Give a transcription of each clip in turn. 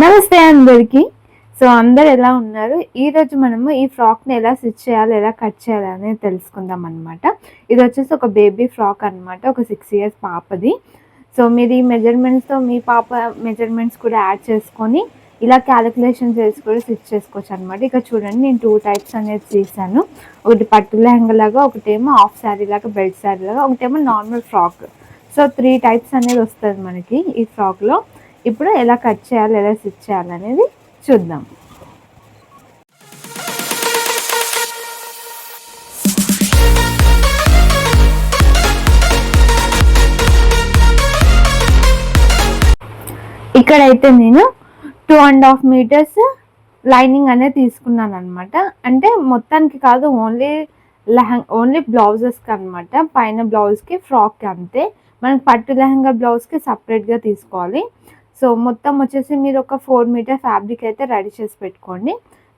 నమస్తే అందరికి. సో అందరు ఎలా ఉన్నారు? ఈరోజు మనము ఈ ఫ్రాక్ని ఎలా స్టిచ్ చేయాలి ఎలా కట్ చేయాలి అనేది తెలుసుకుందాం అనమాట ఇది వచ్చేసి ఒక బేబీ ఫ్రాక్ అన్నమాట. ఒక సిక్స్ ఇయర్స్ పాపది. సో మీరు ఈ మెజర్మెంట్స్తో మీ పాప మెజర్మెంట్స్ కూడా యాడ్ చేసుకొని ఇలా క్యాలిక్యులేషన్ చేసి కూడా స్టిచ్ చేసుకోవచ్చు అనమాట ఇక చూడండి నేను టూ టైప్స్ అనేది తీసాను ఒకటి పట్టు లెహంగా లాగా ఒకటేమో హాఫ్ శారీ లాగా బెల్ట్ శారీ లాగా ఒకటేమో normal frock. So three types అనేది వస్తుంది మనకి ఈ ఫ్రాక్లో. ఇప్పుడు ఎలా కట్ చేయాలి ఎలా స్టిచ్ చేయాలి అనేది చూద్దాం. ఇక్కడైతే నేను two and half meters lining అనేది తీసుకున్నాను అనమాట అంటే మొత్తానికి కాదు ఓన్లీ లెహంగా ఓన్లీ బ్లౌజెస్కి అనమాట పైన బ్లౌజ్కి ఫ్రాక్కి అంతే. మనకి పట్టు లెహంగా బ్లౌజ్కి సపరేట్గా తీసుకోవాలి. సో మొత్తం వచ్చేసి మీరు ఒక ఫోర్ మీటర్ ఫ్యాబ్రిక్ అయితే రెడీ చేసి పెట్టుకోండి.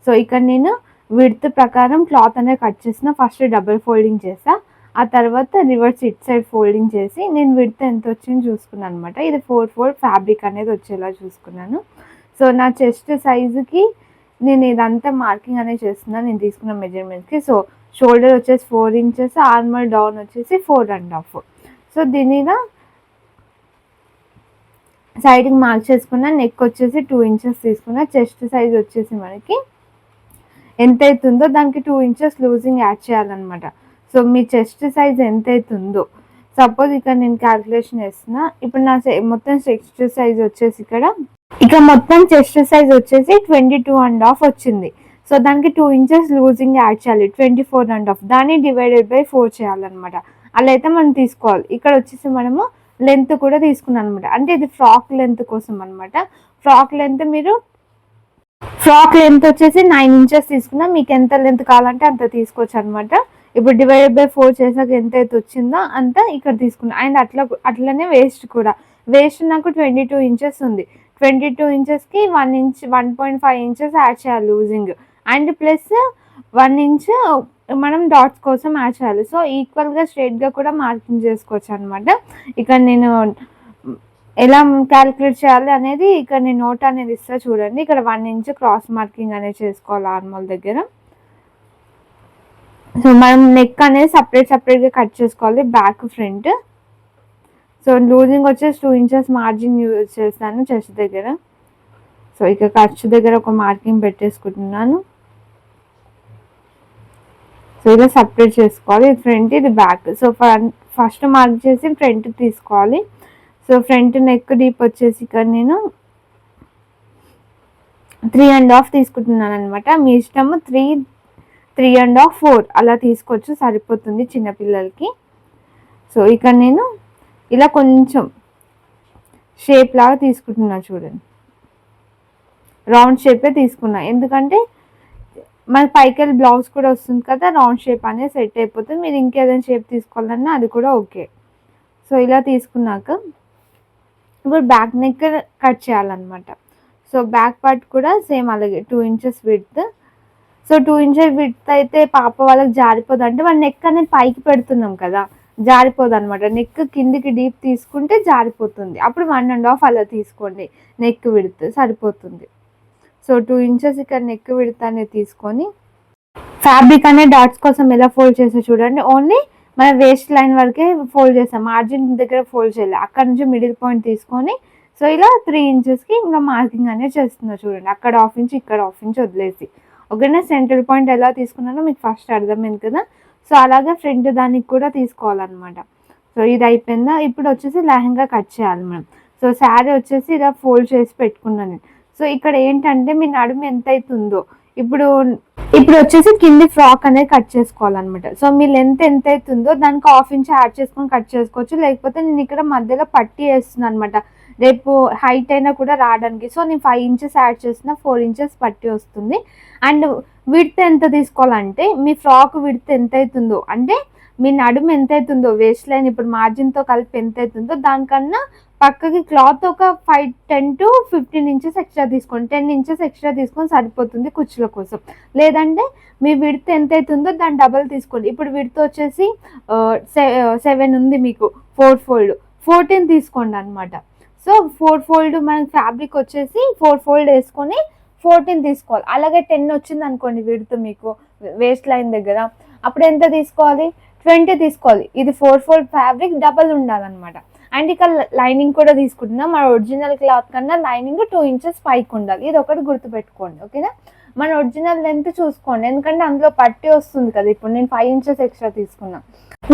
సో ఇక్కడ నేను విడ్త్ ప్రకారం క్లాత్ అనేది కట్ చేసిన ఫస్ట్ డబుల్ ఫోల్డింగ్ చేసా ఆ తర్వాత రివర్స్ ఇట్ సైడ్ ఫోల్డింగ్ చేసి నేను విడ్త్ ఎంత వచ్చింది చూసుకున్నాను అనమాట ఇది ఫోర్ ఫోర్ ఫ్యాబ్రిక్ అనేది వచ్చేలా చూసుకున్నాను. సో నా చెస్ట్ సైజుకి నేను ఇదంతా మార్కింగ్ అనేది చేస్తున్నాను నేను తీసుకున్న మెజర్మెంట్స్కి సో షోల్డర్ వచ్చేసి ఫోర్ ఇంచెస్ ఆర్మల్ డౌన్ వచ్చేసి ఫోర్ అండ్ హాఫ్ సో దీనిలో సైడ్కి మార్క్ చేసుకున్న నెక్ వచ్చేసి టూ ఇంచెస్ తీసుకున్న చెస్ట్ సైజ్ వచ్చేసి మనకి ఎంత అవుతుందో దానికి టూ ఇంచెస్ లూజింగ్ యాడ్ చేయాలన్నమాట. సో మీ చెస్ట్ సైజ్ ఎంత అవుతుందో సపోజ్ ఇక్కడ నేను క్యాల్కులేషన్ చేస్తున్నా ఇప్పుడు నా మొత్తం చెస్ట్ సైజ్ వచ్చేసి ఇక్కడ ఇక మొత్తం చెస్ట్ సైజ్ వచ్చేసి ట్వంటీ టూ అండ్ హాఫ్ వచ్చింది. సో దానికి టూ ఇంచెస్ లూజింగ్ యాడ్ చేయాలి ట్వంటీ ఫోర్ అండ్ హాఫ్ దాన్ని డివైడెడ్ బై ఫోర్ చేయాలన్నమాట. అలా అయితే మనం తీసుకోవాలి. ఇక్కడ వచ్చేసి మనము లెంత్ కూడా తీసుకున్నాను అనమాట అంటే ఇది ఫ్రాక్ లెంత్ కోసం అనమాట ఫ్రాక్ లెంత్ మీరు ఫ్రాక్ లెంత్ వచ్చేసి నైన్ ఇంచెస్ తీసుకున్నా మీకు ఎంత లెంత్ కావాలంటే అంత తీసుకోవచ్చు అనమాట ఇప్పుడు డివైడెడ్ బై ఫోర్ చేసాక ఎంత అయితే వచ్చిందో అంత ఇక్కడ తీసుకున్నా. అండ్ అట్లా అట్లనే వేస్ట్ కూడా. వేస్ట్ నాకు ట్వంటీ టూ ఇంచెస్ ఉంది. ట్వంటీ టూ ఇంచెస్కి one inch one point five inches add చేయాలి loosing. And plus one inch మనం డాట్స్ కోసం యాడ్ చేయాలి. సో ఈక్వల్గా స్ట్రేట్గా కూడా మార్కింగ్ చేసుకోవచ్చు అనమాట ఇక్కడ నేను ఎలా క్యాలిక్యులేట్ చేయాలి అనేది ఇక్కడ నేను నోట్ అనేది ఇస్తా చూడండి. ఇక్కడ వన్ ఇంచ్ క్రాస్ మార్కింగ్ అనేది చేసుకోవాలి ఆర్మల్ దగ్గర. సో మనం నెక్ అనేది సపరేట్ సపరేట్గా కట్ చేసుకోవాలి బ్యాక్ ఫ్రంట్ సో లూజింగ్ వచ్చేసి టూ ఇంచెస్ మార్జిన్ యూజ్ చేస్తాను చెస్ట్ దగ్గర. సో ఇక ఖర్చు దగ్గర ఒక మార్కింగ్ పెట్టేసుకుంటున్నాను. సో ఇలా సపరేట్ చేసుకోవాలి. ఇది ఫ్రంట్ ఇది బ్యాక్. సో ఫస్ట్ మార్క్ చేసి ఫ్రంట్ తీసుకోవాలి. సో ఫ్రంట్ నెక్ డీప్ వచ్చేసి ఇక్కడ నేను త్రీ అండ్ హాఫ్ తీసుకుంటున్నాను అనమాట మీ ఇష్టము three three and half four అలా తీసుకోవచ్చు సరిపోతుంది చిన్నపిల్లలకి సో ఇక్కడ నేను ఇలా కొంచెం షేప్ లాగా తీసుకుంటున్నా చూడండి. రౌండ్ షేపే తీసుకున్నా. ఎందుకంటే మన పైకి బ్లౌజ్ కూడా వస్తుంది కదా రౌండ్ షేప్ అనేది సెట్ అయిపోతుంది. మీరు ఇంకేదైనా షేప్ తీసుకోవాలన్నా అది కూడా ఓకే. సో ఇలా తీసుకున్నాక ఇప్పుడు బ్యాక్ నెక్ కట్ చేయాలన్నమాట. సో బ్యాక్ పార్ట్ కూడా సేమ్ అలాగే two inches width so two inches width అయితే పాప వాళ్ళకి జారిపోదు. అంటే మన నెక్ అనేది పైకి పెడుతున్నాం కదా జారిపోదు అనమాట నెక్ కిందికి డీప్ తీసుకుంటే జారిపోతుంది. అప్పుడు వన్ అండ్ హాఫ్ అలా తీసుకోండి. నెక్ విడుతు సరిపోతుంది. సో టూ ఇంచెస్ ఇక్కడ నెక్ విడత అనేది తీసుకొని ఫ్యాబ్రిక్ అనే డాట్స్ కోసం ఎలా ఫోల్డ్ చేసే చూడండి. ఓన్లీ మన వేస్ట్ లైన్ వరకే ఫోల్డ్ చేస్తాం. మార్జిన్ దగ్గర ఫోల్డ్ చేయాలి అక్కడ నుంచి మిడిల్ పాయింట్ తీసుకొని సో ఇలా త్రీ ఇంచెస్కి ఇంకా మార్కింగ్ అనేది చేస్తున్నా చూడండి. అక్కడ హాఫ్ ఇంచ్ ఇక్కడ హాఫ్ ఇంచ్ వదిలేసి. ఒకనే సెంట్రల్ పాయింట్ ఎలా తీసుకున్నానో మీకు ఫస్ట్ అర్థమైంది కదా. సో అలాగే ఫ్రంట్ దానికి కూడా తీసుకోవాలన్నమాట. సో ఇది అయిపోయిందా? ఇప్పుడు వచ్చేసి లెహంగా కట్ చేయాలి మనం. సో శారీ వచ్చేసి ఇలా ఫోల్డ్ చేసి పెట్టుకున్నాను సో ఇక్కడ ఏంటంటే మీ నడుము ఎంత అవుతుందో ఇప్పుడు ఇప్పుడు వచ్చేసి కింది ఫ్రాక్ అనేది కట్ చేసుకోవాలన్నమాట. సో మీ లెంత్ ఎంత అవుతుందో దానికి హాఫ్ ఇంచ్ యాడ్ చేసుకొని కట్ చేసుకోవచ్చు. లేకపోతే నేను ఇక్కడ మధ్యలో పట్టి వేస్తున్నాను అనమాట రేపు హైట్ అయినా కూడా రావడానికి. సో నేను ఫైవ్ ఇంచెస్ యాడ్ చేసిన ఫోర్ ఇంచెస్ పట్టి వస్తుంది. అండ్ విడ్త్ ఎంత తీసుకోవాలంటే మీ ఫ్రాక్ విడ్త్ ఎంత అవుతుందో అంటే మీ నడుము ఎంత అవుతుందో వేస్ట్ లైన్ ఇప్పుడు మార్జిన్తో కలిపి ఎంత అవుతుందో దానికన్నా పక్కకి క్లాత్ ఒక five ten to fifteen inches extra తీసుకోండి. టెన్ ఇంచెస్ ఎక్స్ట్రా తీసుకొని సరిపోతుంది కుర్చీల కోసం. లేదంటే మీ విడత ఎంత అవుతుందో దాన్ని డబల్ తీసుకోండి. ఇప్పుడు విడత వచ్చేసి సెవెన్ ఉంది మీకు ఫోర్ ఫోల్డ్. ఫోర్టీన్ తీసుకోండి అనమాట సో ఫోర్ ఫోల్డ్ మనకి ఫ్యాబ్రిక్ వచ్చేసి ఫోర్ ఫోల్డ్ వేసుకొని ఫోర్టీన్ తీసుకోవాలి. అలాగే టెన్ వచ్చింది అనుకోండి విడత మీకు వేస్ట్ లైన్ దగ్గర. అప్పుడు ఎంత తీసుకోవాలి? ట్వంటీ తీసుకోవాలి. ఇది ఫోర్ ఫోల్డ్ ఫ్యాబ్రిక్ డబల్ ఉండాలన్నమాట. అండ్ ఇక లైనింగ్ కూడా తీసుకుంటున్నాం. మన ఒరిజినల్ క్లాత్ కన్నా లైనింగ్ టూ ఇంచెస్ పైకి ఉండాలి. ఇది ఒకటి గుర్తుపెట్టుకోండి ఓకేనా? మన ఒరిజినల్ లెంత్ చూసుకోండి. ఎందుకంటే అందులో పట్టి వస్తుంది కదా. ఇప్పుడు నేను ఫైవ్ ఇంచెస్ ఎక్స్ట్రా తీసుకున్నాను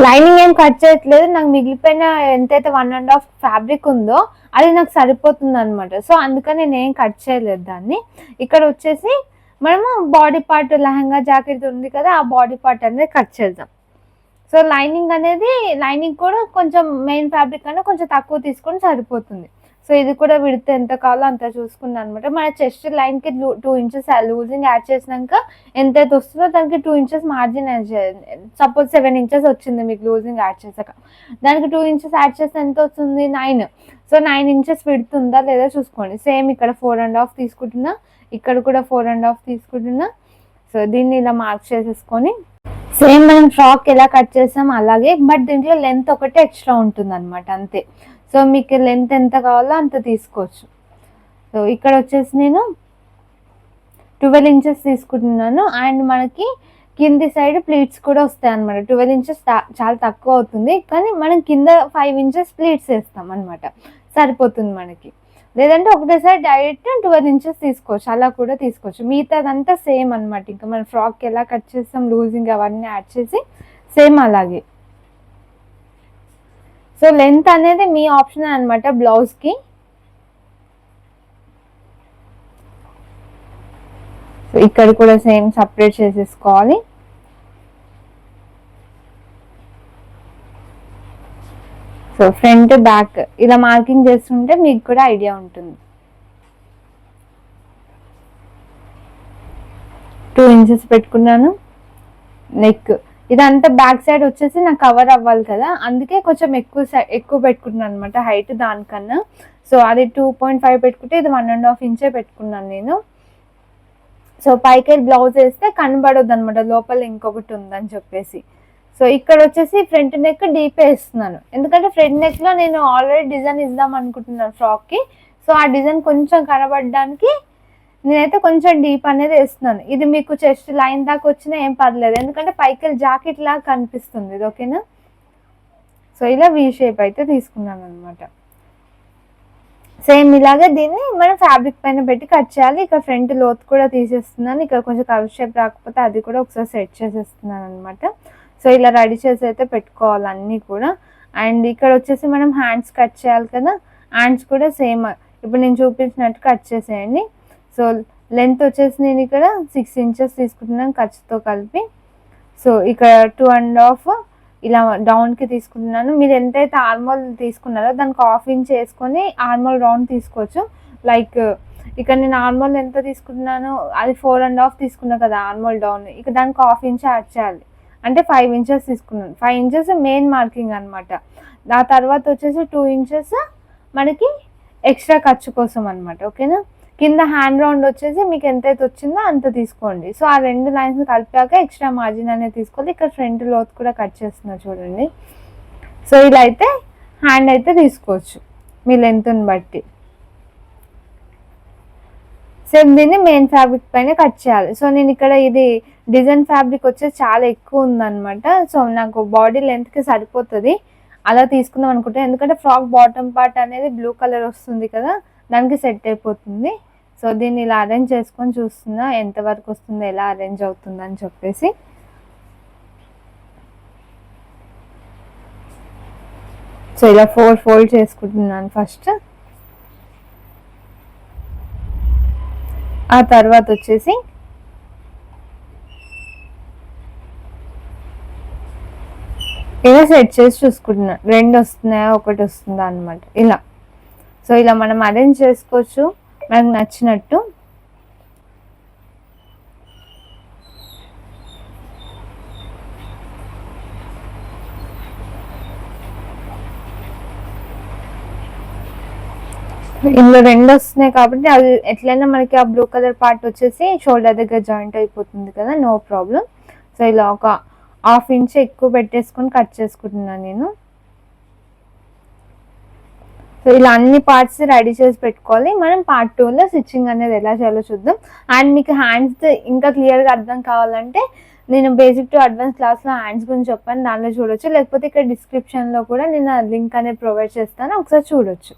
లైనింగ్ ఏం కట్ చేయట్లేదు. నాకు మిగిలిపోయిన ఎంతైతే వన్ అండ్ హాఫ్ ఫ్యాబ్రిక్ ఉందో అది నాకు సరిపోతుంది అనమాట సో అందుకని నేను ఏం కట్ చేయలేదు దాన్ని. ఇక్కడ వచ్చేసి మనము బాడీ పార్ట్ లెహంగా జాకెట్ ఉంది కదా ఆ బాడీ పార్ట్ అనేది కట్ చేద్దాం. సో లైనింగ్ అనేది లైనింగ్ కూడా కొంచెం మెయిన్ ఫ్యాబ్రిక్ కన్నా కొంచెం తక్కువ తీసుకొని సరిపోతుంది. సో ఇది కూడా విడితే ఎంత కావాలో అంత చూసుకున్నాను అనమాట మన చెస్ట్ లైన్కి టూ ఇంచెస్ లూజింగ్ యాడ్ చేసినాక ఎంతైతే వస్తుందో దానికి టూ ఇంచెస్ మార్జిన్ యాడ్ చేయాలి సపోజ్ సెవెన్ ఇంచెస్ వచ్చింది మీకు లూజింగ్ యాడ్ చేసాక. దానికి టూ ఇంచెస్ యాడ్ చేస్తే ఎంత వస్తుంది? నైన్. సో నైన్ ఇంచెస్ విడుతుందా లేదా చూసుకోండి. సేమ్ ఇక్కడ ఫోర్ అండ్ హాఫ్ తీసుకుంటున్నా ఇక్కడ కూడా ఫోర్ అండ్ హాఫ్ తీసుకుంటున్నా. సో దీన్ని ఇలా మార్క్ చేసేసుకొని సేమ్ మనం ఫ్రాక్ ఎలా కట్ చేసాం అలాగే బట్ దీంట్లో లెంత్ ఒకటే ఎక్స్ట్రా ఉంటుంది అనమాట అంతే. సో మీకు లెంత్ ఎంత కావాలో అంత తీసుకోవచ్చు. సో ఇక్కడ వచ్చేసి నేను ట్వెల్వ్ ఇంచెస్ తీసుకుంటున్నాను. అండ్ మనకి కింది సైడ్ ప్లీట్స్ కూడా వస్తాయి అనమాట ట్వెల్వ్ ఇంచెస్ చాలా తక్కువ అవుతుంది. కానీ మనం కింద ఫైవ్ ఇంచెస్ ప్లీట్స్ వేస్తాం అనమాట సరిపోతుంది మనకి. లేదంటే ఒకటేసారి డైరెక్ట్ ట్వెల్వ్ ఇంచెస్ తీసుకోవచ్చు. అలా కూడా తీసుకోవచ్చు. మిగతాదంతా సేమ్ అనమాట ఇంకా మనం ఫ్రాక్ ఎలా కట్ చేస్తాం లూజింగ్ అవన్నీ యాడ్ చేసి సేమ్ అలాగే. సో లెంత్ అనేది మీ ఆప్షన్ అనమాట బ్లౌజ్కి. ఇక్కడ కూడా సేమ్ సపరేట్ చేసేసుకోవాలి. సో ఫ్రంట్ బ్యాక్ ఇలా మార్కింగ్ చేస్తుంటే మీకు కూడా ఐడియా ఉంటుంది. టూ ఇంచెస్ పెట్టుకున్నాను. నెక్ ఇదంతా బ్యాక్ సైడ్ వచ్చేసి నాకు కవర్ అవ్వాలి కదా. అందుకే కొంచెం ఎక్కువ ఎక్కువ పెట్టుకున్నాను అనమాట హైట్ దానికన్నా. సో అది టూ పాయింట్ ఫైవ్ పెట్టుకుంటే ఇది వన్ అండ్ హాఫ్ ఇంచే పెట్టుకున్నాను నేను. సో పైకి బ్లౌజ్ వేస్తే కనబడొద్దు అనమాట లోపల ఇంకొకటి ఉందని చెప్పేసి. సో ఇక్కడ వచ్చేసి ఫ్రంట్ నెక్ డీప్ వేస్తున్నాను. ఎందుకంటే ఫ్రంట్ నెక్లో నేను ఆల్రెడీ డిజైన్ ఇద్దాం అనుకుంటున్నాను ఫ్రాక్కి. సో ఆ డిజైన్ కొంచెం కనబడడానికి నేనైతే కొంచెం డీప్ అనేది వేస్తున్నాను. ఇది మీకు చెస్ట్ లైన్ దాకా వచ్చినా ఏం పర్లేదు. ఎందుకంటే పైకి జాకెట్ లాగా కనిపిస్తుంది. ఇది ఓకేనా? సో ఇలా వీ షేప్ అయితే తీసుకున్నాను అనమాట సేమ్ ఇలాగే దీన్ని మనం ఫ్యాబ్రిక్ పైన పెట్టి కట్ చేయాలి. ఇక్కడ ఫ్రంట్ లోత్ కూడా తీసేస్తున్నాను. ఇక్కడ కొంచెం కవ్ షేప్ రాకపోతే అది కూడా ఒకసారి సెట్ చేసేస్తున్నాను అనమాట సో ఇలా రెడీ చేసి అయితే పెట్టుకోవాలి అన్నీ కూడా. అండ్ ఇక్కడ వచ్చేసి మనం హ్యాండ్స్ కట్ చేయాలి కదా? హ్యాండ్స్ కూడా సేమ్. ఇప్పుడు నేను చూపించినట్టు కట్ చేసేయండి. సో లెంత్ వచ్చేసి నేను ఇక్కడ సిక్స్ ఇంచెస్ తీసుకుంటున్నాను ఖర్చుతో కలిపి. సో ఇక్కడ టూ అండ్ హాఫ్ ఇలా డౌన్కి తీసుకుంటున్నాను. మీరు ఎంతైతే ఆర్మోల్ తీసుకున్నారో దానికి హాఫ్ ఇంచ్ వేసుకొని ఆర్మోల్ రౌండ్ తీసుకోవచ్చు. లైక్ ఇక్కడ నేను ఆర్మోల్ ఎంత తీసుకుంటున్నాను అది ఫోర్ అండ్ హాఫ్ తీసుకున్నా కదా ఆర్మోల్ డౌన్. ఇక దానికి హాఫ్ ఇంచ్ యాడ్ చేయాలి. అంటే ఫైవ్ ఇంచెస్ తీసుకున్నాను. ఫైవ్ ఇంచెస్ మెయిన్ మార్కింగ్ అనమాట ఆ తర్వాత వచ్చేసి టూ ఇంచెస్ మనకి ఎక్స్ట్రా ఖర్చు కోసం అనమాట ఓకేనా కింద హ్యాండ్ రౌండ్ వచ్చేసి మీకు ఎంతైతే వచ్చిందో అంత తీసుకోండి. సో ఆ రెండు లైన్స్ కలిపాక ఎక్స్ట్రా మార్జిన్ అనేది తీసుకోవాలి. ఇక్కడ ఫ్రంట్ లోత్ కూడా కట్ చేస్తున్నా చూడండి. సో ఇలా అయితే హ్యాండ్ అయితే తీసుకోవచ్చు. మీ లెంత్ని బట్టి. సేమ్ దీన్ని మెయిన్ ఫ్యాబ్రిక్ పైన కట్ చేయాలి. సో నేను ఇక్కడ ఇది డిజైన్ ఫ్యాబ్రిక్ వచ్చేసి చాలా ఎక్కువ ఉందన్నమాట. సో నాకు బాడీ లెంత్కి సరిపోతుంది. అలా తీసుకుందాం అనుకుంటే ఎందుకంటే ఫ్రాక్ బాటమ్ పార్ట్ అనేది బ్లూ కలర్ వస్తుంది కదా దానికి సెట్ అయిపోతుంది. సో దీన్ని ఇలా అరేంజ్ చేసుకొని చూస్తున్నా ఎంతవరకు వస్తుందో ఎలా అరేంజ్ అవుతుందని చెప్పేసి. సో ఇలా ఫోర్ ఫోల్డ్ చేసుకుంటున్నాను ఫస్ట్. ఆ తర్వాత వచ్చేసి ఇలా సెట్ చేసి చూసుకుంటున్నా. రెండు వస్తున్నాయా ఒకటి వస్తుందా అనమాట ఇలా. సో ఇలా మనం అరేంజ్ చేసుకోవచ్చు. మనకు నచ్చినట్టు. ఇందులో రెండు వస్తున్నాయి కాబట్టి అది ఎట్లయినా మనకి ఆ బ్లూ కలర్ పార్ట్ వచ్చేసి షోల్డర్ దగ్గర జాయింట్ అయిపోతుంది కదా నో ప్రాబ్లం సో ఇలా ఒక హాఫ్ ఇంచ్ ఎక్కువ పెట్టేసుకొని కట్ చేసుకుంటున్నాను నేను. సో ఇలా అన్ని పార్ట్స్ రెడీ చేసి పెట్టుకోవాలి. మనం పార్ట్ టూలో స్టిచ్చింగ్ అనేది ఎలా చేయాలో చూద్దాం. అండ్ మీకు హ్యాండ్స్ ఇంకా క్లియర్గా అర్థం కావాలంటే నేను బేసిక్ టు అడ్వాన్స్ క్లాస్లో హ్యాండ్స్ గురించి చెప్పాను. దానిలో చూడొచ్చు. లేకపోతే ఇక్కడ డిస్క్రిప్షన్లో కూడా నేను లింక్ అనేది ప్రొవైడ్ చేస్తాను. ఒకసారి చూడొచ్చు.